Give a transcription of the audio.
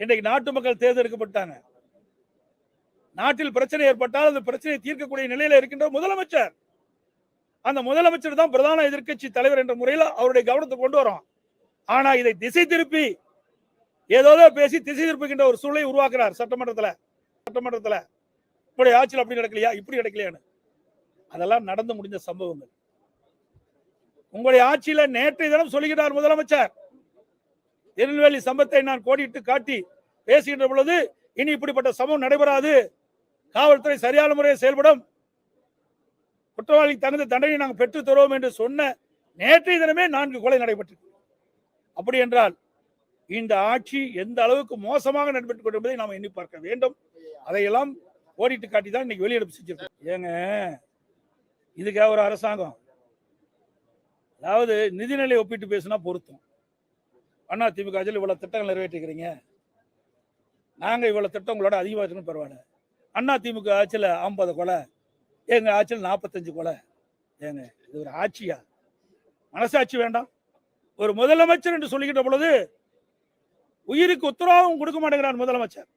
இன்றைக்கு நாட்டு மக்கள் தேர்ந்தெடுக்கப்பட்டாங்க. நாட்டில் பிரச்சனை ஏற்பட்டால் அந்த பிரச்சனையை தீர்க்கக்கூடிய நிலையில இருக்கின்ற முதலமைச்சர். அந்த முதலமைச்சர் தான் பிரதான எதிர்க்கட்சி தலைவர் என்ற முறையில் அவருடைய கவனத்தை கொண்டு வரோம் ஆனா இதை திசை திருப்பி ஏதோ பேசி திசை திருப்புகின்ற ஒரு சூழலை உருவாக்குறார் சட்டமன்றத்துல. சட்டமன்றத்துல. இப்படி ஆட்சியில் அப்படி நடக்கலையா? இப்படி நடக்கலையான்னு. அதெல்லாம் நடந்து முடிந்த சம்பவங்கள். உங்களுடைய ஆட்சியில நேற்றைய தினம் சொல்லுகிறார் முதலமைச்சர். திருநெல்வேலி சம்பத்தை நான் கோடிட்டு காட்டி பேசுகின்ற பொழுது இனி இப்படிப்பட்ட சம்பவம் நடைபெறாது. காவல்துறை சரியான முறையில் செயல்படும். குற்றவாளி தகுந்த தண்டனை நாங்கள் பெற்று தருவோம் என்று சொன்ன நேற்றைய தினமே நான்கு கொலை நடைபெற்றது அப்படி என்றால் இந்த ஆட்சி எந்த அளவுக்கு மோசமாக நடைபெற்றுக் கொண்டிருப்பதை நாம் எண்ணி பார்க்க வேண்டும். அதையெல்லாம் ஓடிட்டு காட்டி தான் இன்னைக்கு வெளியெடுப்பு செஞ்சிருக்கோம். ஏங்க இதுக்காக ஒரு அரசாங்கம். அதாவது நிதிநிலை ஒப்பிட்டு பேசினா பொருத்தம். அண்ணா திமுக ஆட்சியில் இவ்வளோ திட்டங்கள் நிறைவேற்றிக்கிறீங்க நாங்கள் இவ்வளோ திட்டம் உங்களோட அதிகமாக இருக்குன்னு பரவாயில்ல. அண்ணா திமுக ஆட்சியில் ஐம்பது கொலை எங்கள் ஆட்சியில் நாற்பத்தஞ்சு கொலை. ஏங்க இது ஒரு ஆட்சியா? மனசாட்சி வேண்டாம். ஒரு முதலமைச்சர் என்று சொல்லிக்கிட்ட பொழுது உயிருக்கு உத்தரவாதம் கொடுக்க மாட்டேங்கிறார் முதலமைச்சர்.